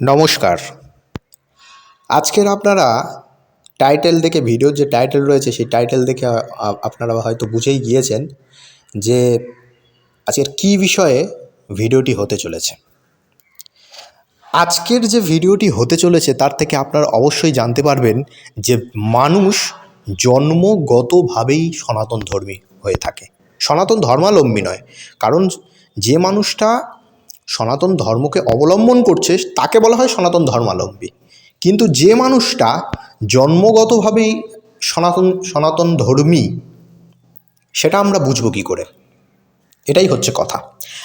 নমস্কার। আজকের আপনারা টাইটেল দেখে, ভিডিওর যে টাইটেল রয়েছে, সেই টাইটেল দেখে আপনারা হয়তো বুঝেই গিয়েছেন যে আজকের কী বিষয়ে ভিডিওটি হতে চলেছে। আজকের যে ভিডিওটি হতে চলেছে, তার থেকে আপনারা অবশ্যই জানতে পারবেন যে মানুষ জন্মগতভাবেই সনাতন ধর্মী হয়ে থাকে। সনাতন ধর্মাবলম্বী নয়, কারণ যে মানুষটা সনাতন ধর্মকে অবলম্বন করছে, তাকে বলা হয় সনাতন ধর্মাবলম্বী কিন্তু যে মানুষটা জন্মগতভাবেই সনাতন সনাতন ধর্মী, সেটা আমরা বুঝব কী করে? এটাই হচ্ছে কথা।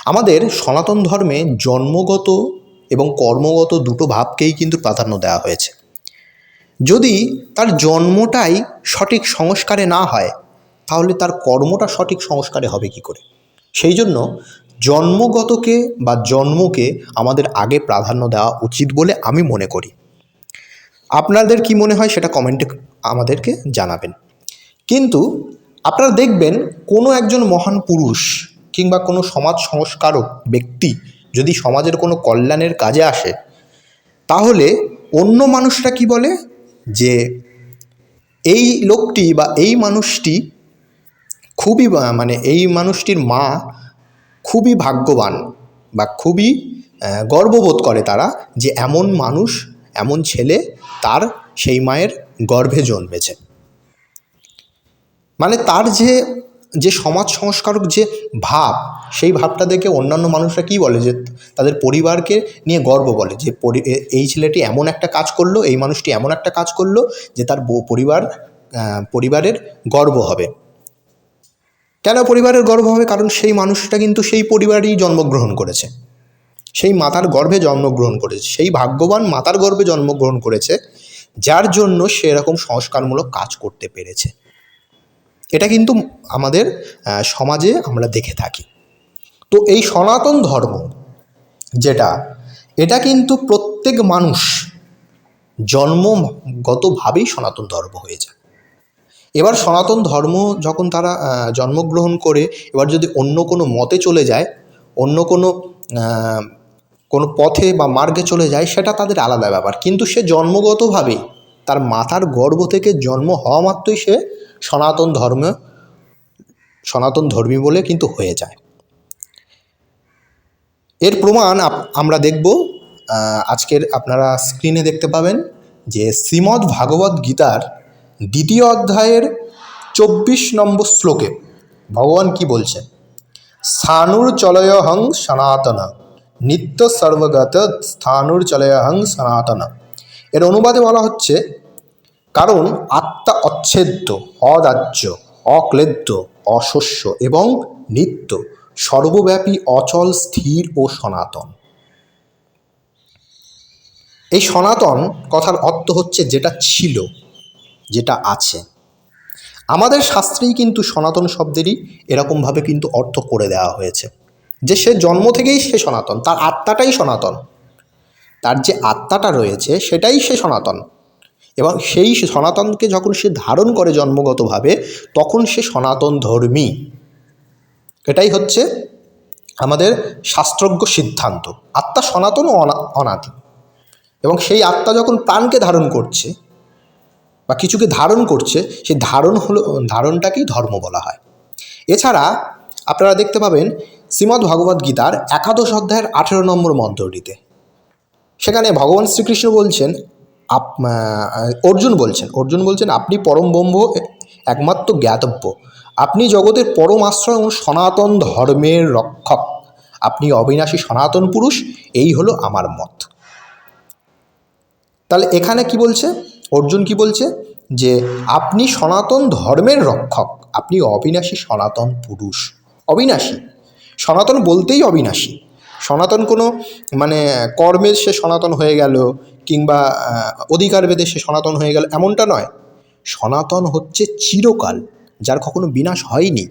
আমাদের সনাতন ধর্মে জন্মগত এবং কর্মগত দুটো ভাবকেই কিন্তু প্রাধান্য দেওয়া হয়েছে। যদি তার জন্মটাই সঠিক সংস্কারে না হয়, তাহলে তার কর্মটা সঠিক সংস্কারে হবে কি করে? সেই জন্য জন্মগতকে বা জন্মকে আমাদের আগে প্রাধান্য দেওয়া উচিত বলে আমি মনে করি। আপনাদের কি মনে হয় সেটা কমেন্টে আমাদেরকে জানাবেন। কিন্তু আপনারা দেখবেন কোনো একজন মহান পুরুষ কিংবা কোনো সমাজ সংস্কারক ব্যক্তি যদি সমাজের কোনো কল্যাণের কাজে আসে, তাহলে অন্য মানুষরা কি বলে? যে এই লোকটি বা এই মানুষটি খুবই মানে এই মানুষটির মা খুবই ভাগ্যবান বা খুবই গর্ববোধ করে তারা যে এমন মানুষ, এমন ছেলে তার সেই মায়ের গর্ভে জন্মেছে। মানে তার যে যে সমাজ সংস্কারক যে ভাব, সেই ভাবটা দেখে অন্যান্য মানুষরা কি বলে? যে তাদের পরিবারকে নিয়ে গর্ব বলে যে এই ছেলেটি এমন একটা কাজ করল, এই মানুষটি এমন একটা কাজ করল যে তার পরিবার পরিবারের গর্ব হবে। কেন পরিবারের গর্ব হবে? কারণ সেই মানুষটা কিন্তু সেই পরিবারেই জন্মগ্রহণ করেছে। সেই মাতার গর্ভে জন্মগ্রহণ করেছে। সেই ভাগ্যবান মাতার গর্ভে জন্মগ্রহণ করেছে, যার জন্য সে এরকম সংস্কারমূলক কাজ করতে পেরেছে। এটা কিন্তু আমাদের সমাজে আমরা দেখে থাকি। তো এই সনাতন ধর্ম যেটা, এটা কিন্তু প্রত্যেক মানুষ জন্মগতভাবেই সনাতন ধর্ম হয়ে যায়। এবার সনাতন ধর্ম যখন তারা জন্মগ্রহণ করে, এবার যদি অন্য কোনো মতে চলে যায়, অন্য কোনো কোনো পথে বা মার্গে চলে যায়, সেটা তাদের আলাদা ব্যাপার। কিন্তু সে জন্মগতভাবেই তার মাতার গর্ভ থেকে জন্ম হওয়া মাত্রই সে সনাতন ধর্ম, সনাতন ধর্মী বলে কিন্তু হয়ে যায়। এর প্রমাণ আমরা দেখব আজকের আপনারা স্ক্রিনে দেখতে পাবেন যে শ্রীমদ্ ভাগবত গীতার দ্বিতীয় অধ্যায়ের চব্বিশ নম্বর শ্লোকে ভগবান কি বলছেন স্থানুর চলয়হং সনাতন, নিত্য সর্বগত স্থানুর চলয়হং সনাতন। এর অনুবাদে বলা হচ্ছে, কারণ আত্মা অচ্ছেদ্য অদাহ্য অক্লেদ্য, অশস্য এবং নিত্য সর্বব্যাপী, অচল, স্থির ও সনাতন। এই সনাতন কথার অর্থ হচ্ছে যেটা ছিল যেটা আছে। আমাদের শাস্ত্রেই কিন্তু সনাতন শব্দেরই এরকমভাবে কিন্তু অর্থ করে দেওয়া হয়েছে। যে সে জন্ম থেকেই সে সনাতন, তার আত্মাটাই সনাতন। তার যে আত্মাটা রয়েছে সেটাই সে সনাতন। এবং সেই সনাতনকে যখন সে ধারণ করে জন্মগতভাবে, তখন সে সনাতন ধর্মী। এটাই হচ্ছে আমাদের শাস্ত্রজ্ঞ সিদ্ধান্ত। আত্মা সনাতন ও অনা- অনাদি। এবং সেই আত্মা যখন প্রাণকে ধারণ করছে বা কিছুকে ধারণ করছে, সেই ধারণ হলো, ধারণটাকেই ধর্ম বলা হয়। এছাড়া আপনারা দেখতে পাবেন শ্রীমদ্ ভগবদ্ গীতার একাদশ অধ্যায়ের আঠেরো নম্বর মন্ত্রটিতে। সেখানে ভগবান শ্রীকৃষ্ণ বলছেন, আপ অর্জুন বলছেন অর্জুন বলছেন, আপনি পরম ব্রহ্ম, একমাত্র জ্ঞাতব্য। আপনি জগতের পরম আশ্রয় ও সনাতন ধর্মের রক্ষক। আপনি অবিনাশী সনাতন পুরুষ, এই হলো আমার মত। তাহলে এখানে কি বলছে? অর্জুন কি বলছে? যে আপনি সনাতন ধর্মের রক্ষক। আপনি অবিনাশী সনাতন পুরুষ। অবিনাশী। সনাতন বলতেই অবিনাশী। সনাতন কোনো মানে কর্মের সে সনাতন হয়ে গেল কিংবা অধিকার বেদে সে সনাতন হয়ে গেল এমনটা নয়। সনাতন হচ্ছে চিরকাল, যার কখনো বিনাশ হয়নি।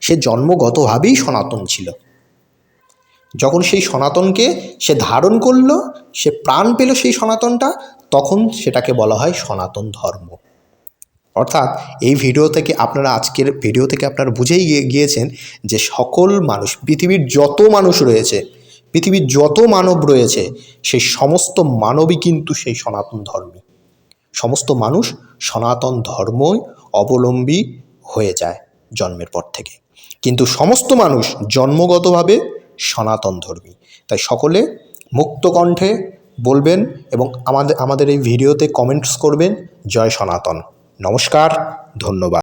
সে জন্মগতভাবেই সনাতন ছিল। যখন সেই সনাতনকে সে ধারণ করল, সে প্রাণ পেল সেই সনাতনটা, তখন সেটাকে বলা হয় সনাতন ধর্ম। অর্থাৎ এই ভিডিও থেকে আপনারা আজকের ভিডিও থেকে আপনারা বুঝেই গিয়ে- গিয়েছেন যে সকল মানুষ, পৃথিবীর যত মানুষ রয়েছে, পৃথিবীর যত মানব রয়েছে সেই সমস্ত মানবই কিন্তু সেই সনাতন ধর্মী। সমস্ত মানুষ সনাতন ধর্মই অবলম্বী হয়ে যায় জন্মের পর থেকে। কিন্তু সমস্ত মানুষ জন্মগতভাবে সনাতন ধর্মী। তাই সকলে মুক্ত কণ্ঠে বলবেন এবং আমাদের আমাদের এই ভিডিওতে কমেন্টস করবেন, জয় সনাতন। নমস্কার ধন্যবাদ।